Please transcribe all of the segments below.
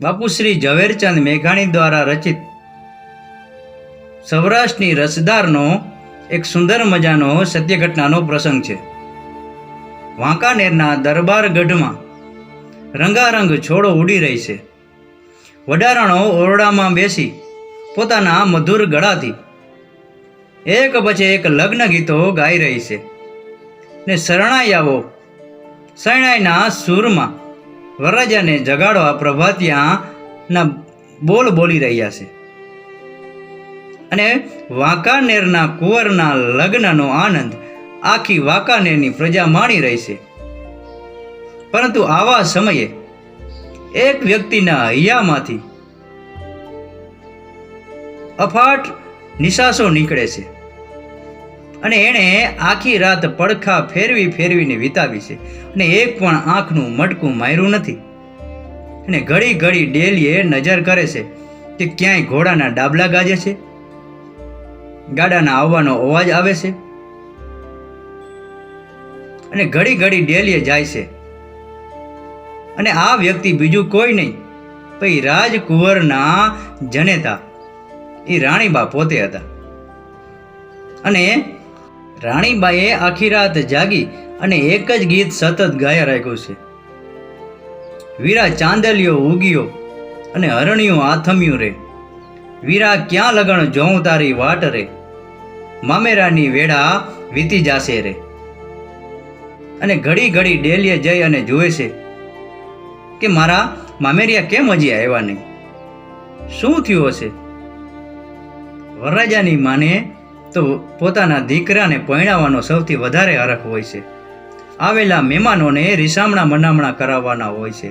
બાપુ શ્રી ઝવેરચંદ મેઘાણી દ્વારા રચિત સૌરાષ્ટ્રની રસદારનો એક સુંદર મજાનો સત્યઘટનાનો પ્રસંગ છે. વાંકાનેરના દરબારગઢમાં રંગારંગ છોડો ઉડી રહી છે. વડારણો ઓરડામાં બેસી પોતાના મધુર ગળાથી એક પછી એક લગ્ન ગીતો ગાઈ રહી છે. ને શરણાઈયાઓ શરણાઈના સૂરમાં વરરાજાને જગાડવા પ્રભાતિયાના બોલ બોલી રહ્યા છે. અને વાંકાનેરના કુંવરના લગ્નનો આનંદ આખી વાંકાનેરની પ્રજા માણી રહી છે. પરંતુ આવા સમયે એક વ્યક્તિના હૈયામાંથી અફાટ નિશાસો નીકળે છે. અને એણે આખી રાત પડખા ફેરવી ફેરવીને વિતાવી છે અને એક પણ આંખનું મટકું માર્યું નથી. અને ઘડી ઘડી ડેલીએ નજર કરે છે કે ક્યાંય ઘોડાના ડાબલા ગાજે છે. ગાડાના આવવાનો અવાજ આવે છે. અને ઘડી ઘડી ડેલીએ જાય છે. અને આ વ્યક્તિ બીજું કોઈ નહીં પછી રાજકુંવરના જનેતા. એ રાણીબા પોતે હતા. અને રાણીબાએ આખી રાત જાગી અને એક જ ગીત સતત ગાયા રાખ્યું છે. વીરા ચાંદલિયો ઉગ્યો અને હરણિયું આથમ્યું રે. વીરા ક્યાં લગણ જોઉં તારી વાટ રે? મામેરાની વેળા વીતી જાશે રે. અને ઘડી ઘડી ડેલીએ જઈ અને જુએ છે કે મારા મામેરિયા કેમ હજી આવ્યા નહીં? શું થયું હશે? વરરાજાની માને તો પોતાના દીકરાને પરણાવવાનો સૌથી વધારે હરખ હોય છે. આવેલા મહેમાનોને રીસામણા મનામણા કરાવવાના હોય છે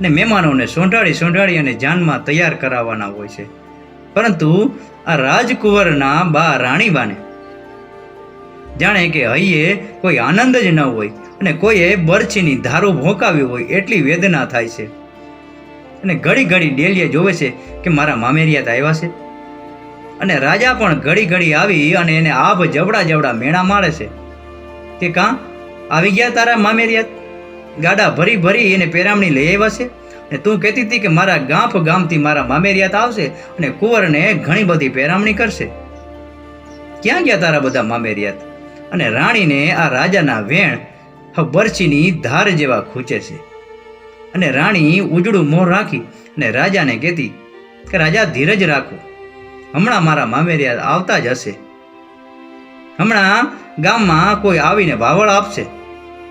ને મહેમાનોને સોંઢાળી સોંઢાડી અને જાનમાં તૈયાર કરાવવાના હોય છે. પરંતુ આ રાજકુંવરના બા રાણીબાને જાણે કે હૈયે કોઈ આનંદ જ ન હોય અને કોઈએ બરછીની ધારો ભોંકાવી હોય એટલી વેદના થાય છે. અને ઘડી ઘડી ડેલીએ જોવે છે કે મારા મામેરિયા તો આવ્યા છે. અને રાજા પણ ઘડી ઘડી આવી અને એને આભ જવડા જવડા મેણા મારે છે. કે કાં? આવી ગયા તારા મામેરિયા ગાડા ભરી ભરી એને પેરામણી લઈ આવ્યા છે? અને તું કહેતી હતી કે મારા ગાંફ ગામથી મારા મામેરિયાત આવશે અને કુંવરને ઘણી બધી પેરામણી કરશે. ક્યાં ગયા તારા બધા મામેરિયાત અને રાણીને આ રાજાના વેણ બરછીની ધાર જેવા ખૂંચે છે. અને રાણી ઉજળું મોં રાખી અને રાજાને કહેતી કે, રાજા, ધીરજ રાખો. હમણાં મારા મામેરિયા આવતા જ હશે. હમણાં ગામમાં કોઈ આવીને વાવળ આપશે.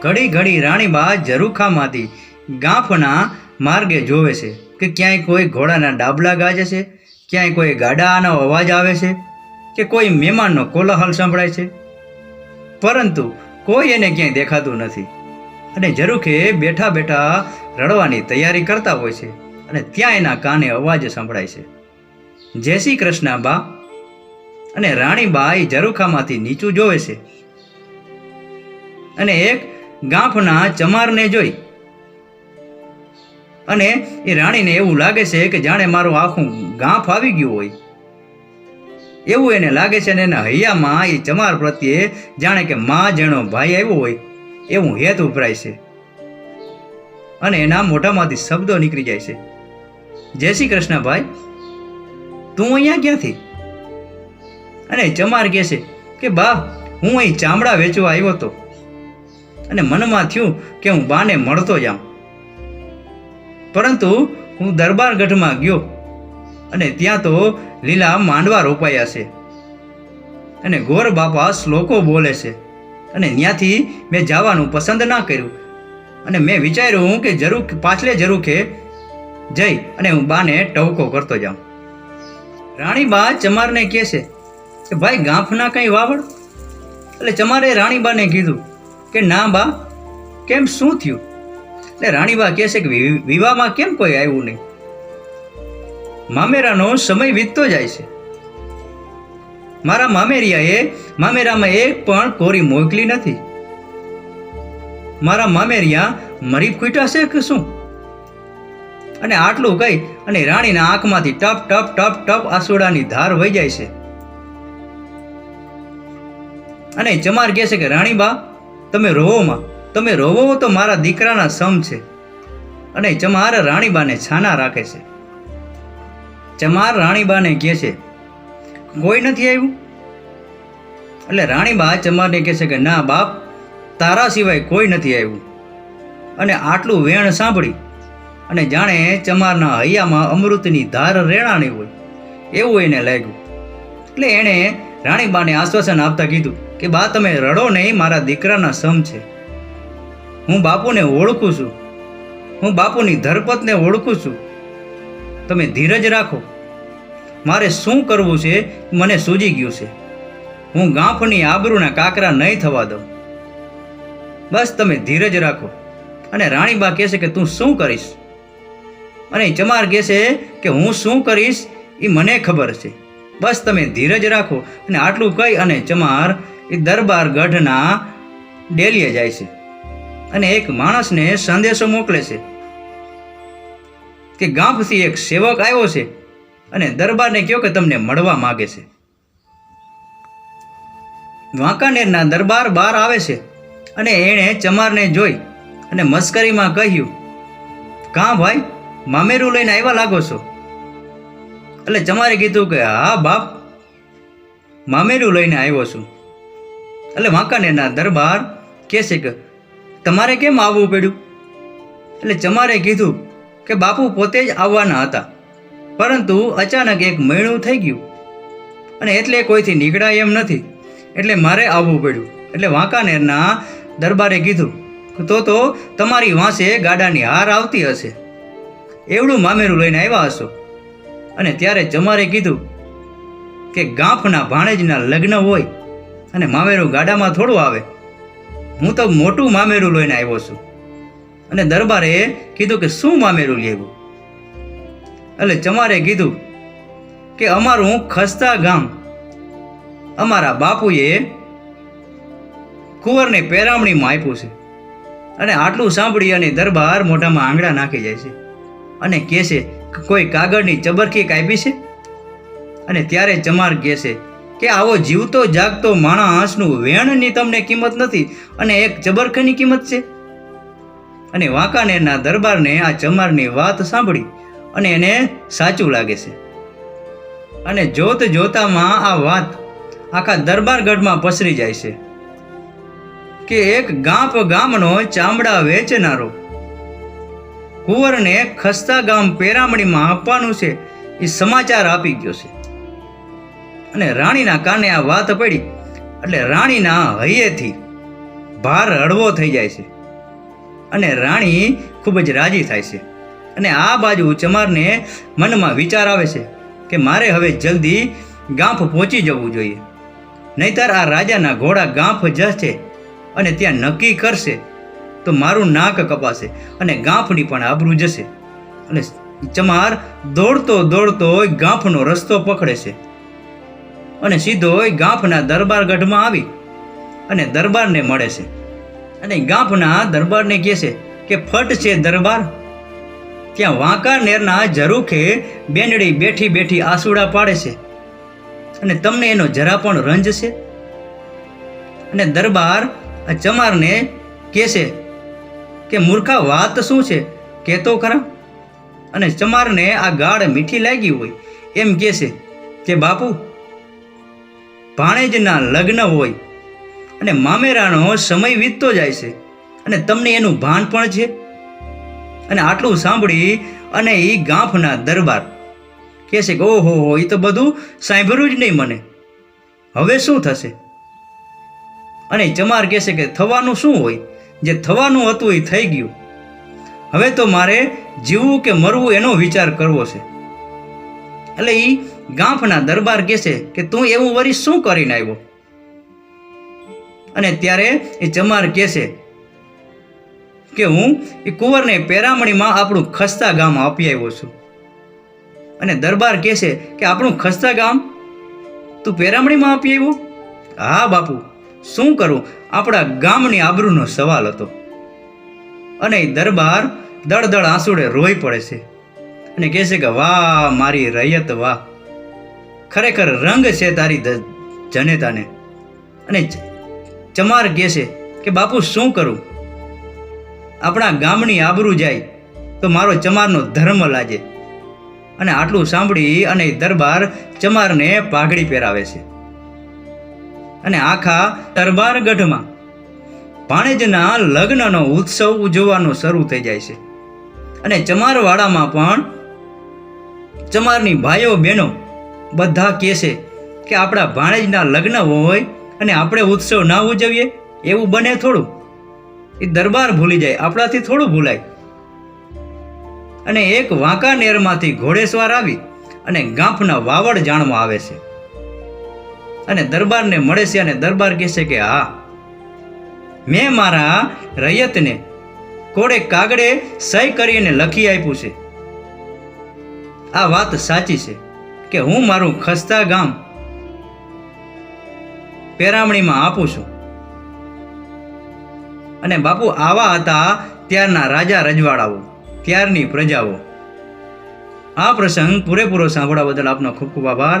ઘડી ઘડી રાણીબા ઝરૂખામાંથી ગાંફના માર્ગે જોવે છે કે ક્યાંય કોઈ ઘોડાના ડાબલા ગાજે છે, ક્યાંય કોઈ ગાડાનો અવાજ આવે છે, કે કોઈ મહેમાનનો કોલાહલ સંભળાય છે. પરંતુ કોઈ એને ક્યાંય દેખાતું નથી. અને ઝરૂખે બેઠા બેઠા રડવાની તૈયારી કરતા હોય છે અને ત્યાં એના કાને અવાજ સંભળાય છે. જય શ્રી કૃષ્ણ બા અને રાણીબાઈ ઝરૂખામાંથી નીચું જોવે છે. અને એક ગાંફના ચમારને જોઈ. અને એ રાણીને એવું લાગે છે કે જાણે મારું આખું ગાંફ આવી ગયું હોય. એવું એને લાગે છે અને એના હૈયામાં એ ચમાર પ્રત્યે જાણે કે મા જેણો ભાઈ આવ્યો હોય, એવું હેત ઉભરાય છે. અને એના મોઢામાંથી શબ્દો નીકળી જાય છે. જય શ્રી કૃષ્ણ ભાઈ. તું અહીંયા ક્યાંથી? અને ચમાર કહે છે કે, બા, હું અહીં ચામડા વેચવા આવ્યો હતો અને મનમાં થયું કે હું બાને મળતો જાઉં. પરંતુ હું દરબારગઢમાં ગયો અને ત્યાં તો લીલા માંડવા રોપાયા છે અને ગોર બાપા શ્લોકો બોલે છે અને ત્યાંથી મેં જવાનું પસંદ ના કર્યું અને મેં વિચાર્યું કે જરૂર, પાછલે જરૂર કે જઈ અને હું બાને ટવકો કરતો જાઉં. રાણીબા ચમારને કહે છે કે, ભાઈ, ગાંફના કંઈ વાવડ? એટલે ચમારે રાણીબાને કીધું કે, ના બા, કેમ શું થયું? એટલે રાણીબા કહે છે કે વિવાહમાં કેમ કોઈ આવ્યું નહીં? મામેરાનો સમય વીતતો જાય છે. મારા મામેરિયાએ મામેરામાં એક પણ કોરી મોકલી નથી. મારા મામેરિયા મરી ખૂટ્યા છે કે શું? અને આટલું કહી અને રાણીના આંખમાંથી ટપ ટપ ટપ ટપ આસુડાની ધાર વહી જાય છે. અને ચમાર કહે છે કે, રાણીબા, તમે રોવોમાં તમે રોવો તો મારા દીકરાના સમ છે. અને ચમાર રાણીબાને છાના રાખે છે. ચમાર રાણીબાને કહે છે, કોઈ નથી આવ્યું? એટલે રાણીબા ચમારને કહે છે કે, ના બાપ, તારા સિવાય કોઈ નથી આવ્યું. અને આટલું વેણ સાંભળી અને જાણે ચમારના હૈયામાં અમૃતની ધાર રેણાણી હોય. એવું એને લાગ્યું. એટલે એણે રાણીબાને આશ્વાસન આપતા કીધું કે, બા, તમે રડો નહીં, મારા દીકરાના સમ છે. હું બાપુને ઓળખું છું. હું બાપુની ધરપતને ઓળખું છું. તમે ધીરજ રાખો. મારે શું કરવું છે, મને સૂજી ગયું છે. હું ગાંફની આબરૂના કાકરા નહીં થવા દઉં. બસ, તમે ધીરજ રાખો. અને રાણીબા કહેશે કે, તું શું કરીશ? અને ચમાર કહે છે કે હું શું કરીશ એ મને ખબર છે. બસ તમે ધીરજ રાખો અને આટલું કહી અને ચમાર એ દરબાર ગઢના ડેલીએ જાય છે. અને એક માણસને સંદેશો મોકલે છે કે ગામથી એક સેવક આવ્યો છે અને દરબારને કહ્યો કે તમને મળવા માગે છે. વાંકાનેરના દરબાર બહાર આવે છે અને એણે ચમારને જોઈ અને મસ્કરીમાં કહ્યું, કાં ભાઈ મામેરું લઈને આવ્યા લાગો છો? એટલે ચમારે કીધું કે, હા, બાપ, મામેરું લઈને આવ્યો છું. એટલે વાંકાનેરના દરબાર કહે છે કે, તમારે કેમ આવવું પડ્યું? એટલે ચમારે કીધું કે, બાપુ પોતે જ આવવાના હતા, પરંતુ અચાનક એક મૈણું થઈ ગયું. અને એટલે કોઈથી નીકળાય એમ નથી, એટલે મારે આવવું પડ્યું. એટલે વાંકાનેરના દરબારે કીધું તો તો તમારી વાંસે ગાડાની હાર આવતી હશે. એવડું મામેરું લઈને આવ્યા હશો? અને ત્યારે ચમારે કીધું કે ગાંફના ભાણેજના લગ્ન હોય અને મામેરું ગાડામાં થોડું આવે. હું તો મોટું મામેરું લઈને આવ્યો છું. અને દરબારે કીધું કે શું મામેરું લેવું? એટલે ચમારે કીધું કે અમારું ખસ્તા ગામ અમારા બાપુએ કુંવરને પેરામણીમાં આપ્યું છે. અને આટલું સાંભળી અને દરબાર મોઢામાં આંગળા નાખી જાય છે. અને કહેશે, કોઈ કાગળની ચબરખી કાપી છે? અને ત્યારે ચમાર કહેશે, કે આવો જીવતો, જાગતો માણસનું વેણની તમને કિંમત નથી અને એક ચબરખીની કિંમત છે. અને વાંકાનેરના દરબારને આ ચમારની વાત સાંભળી અને એને સાચું લાગે છે. અને જોત જોતામાં આ વાત આખા દરબારગઢમાં પસરી જાય છે કે એક ગાંપ ગામનો ચામડા વેચનારો કુંવરને ખસ્તા ગામ પેરામણીમાં આપવાનું છે, એ સમાચાર આપી ગયો છે. અને રાણીના કાને આ વાત પડી, એટલે રાણીના હૈયેથી ભાર હળવો થઈ જાય છે. અને રાણી ખૂબ જ રાજી થાય છે. અને આ બાજુ ચમારને મનમાં વિચાર આવે છે કે મારે હવે જલ્દી ગાંફ પહોંચી જવું જોઈએ. નહીતર આ રાજાના ઘોડા ગાંફ જશે અને ત્યાં નક્કી કરશે તો મારું નાક કપાશે અને ગાંફની પણ આબરૂ જશે. અને ચમાર દોડતો દોડતો ગાંફનો રસ્તો પકડે છે અને સીધો ગાંફના દરબારગઢમાં આવી અને દરબારને મળે છે અને ગાંફના દરબારને કહે છે કે ફટ છે દરબાર. ત્યાં વાંકાનેરના ઝરૂખે બેનડી બેઠી બેઠી આસુડા પાડે છે અને તમને એનો જરા પણ રંજ છે? અને દરબાર ચમારને કહે છે કે મૂર્ખા વાત શું છે? કહેતો ખરા અને ચમારને આ ગાળ મીઠી લાગી હોય, એમ કહેશે કે બાપુ, ભાણેજના લગ્ન હોય અને મામેરાનો સમય વીતતો જાય છે અને તમને એનું ભાન પણ છે. અને આટલું સાંભળી અને એ ગાંફના દરબાર કહે છે કે, ઓહો હો એ તો બધું સાંભળ્યું જ નહીં મને. હવે શું થશે? અને ચમાર કહેશે કે, થવાનું શું હોય? જે થવાનું હતું એ થઈ ગયું. હવે તો મારે જીવવું કે મરવું એનો વિચાર કરવો છે. એટલે એ ગાંફના દરબાર કહેશે કે તું એવું વરી શું કરીને આવ્યો? અને ત્યારે એ ચમાર કહેશે કે હું એ કુંવરને પેરામણીમાં આપણું ખસ્તા ગામ આપી આવ્યો છું. અને દરબાર કહેશે કે આપણું ખસ્તા ગામ તું પેરામણીમાં આપી આવ્યો? હા બાપુ શું કરું? આપણા ગામની આબરૂનો સવાલ હતો. અને દરબાર દળદળ આંસુડે રોઈ પડે છે. અને કહે છે કે, વાહ, મારી રૈયત વાહ. ખરેખર રંગ છે તારી જનેતાને. અને ચમાર કહે છે કે, બાપુ, શું કરું? આપણા ગામની આબરૂ જાય તો મારો ચમારનો ધર્મ લાજે અને આટલું સાંભળી અને દરબાર ચમારને પાઘડી પહેરાવે છે. અને આખા દરબાર ગઢમાં. ભાણેજના લગ્નનો ઉત્સવ ઉજવવાનો શરૂ થઈ જાય છે. અને ચમારવાડામાં પણ ચમારની ભાઈઓ બહેનો બધા કહે છે કે આપણા ભાણેજના લગ્ન હોય અને આપણે ઉત્સવ ના ઉજવીએ, એવું બને થોડું. એ દરબાર ભૂલી જાય, આપણાથી થોડું ભૂલાય. અને એક વાંકાનેરમાંથી ઘોડેસવાર આવી અને ગાંફના વાવડ જાણવા આવે છે. અને દરબારને મળે છે અને દરબાર કહે છે કે, હા, મેં મારા રૈયતને કોડે કાગડે સહી કરીને લખી આપ્યું છે. આ વાત સાચી છે કે હું મારું ખસ્તા ગામ પેરામણીમાં આપું છું. અને બાપુ આવા હતા ત્યારના રાજા રજવાડાઓ, ત્યારની પ્રજાઓ. આ પ્રસંગ પૂરેપૂરો સાંભળવા બદલ આપનો ખૂબ ખૂબ આભાર.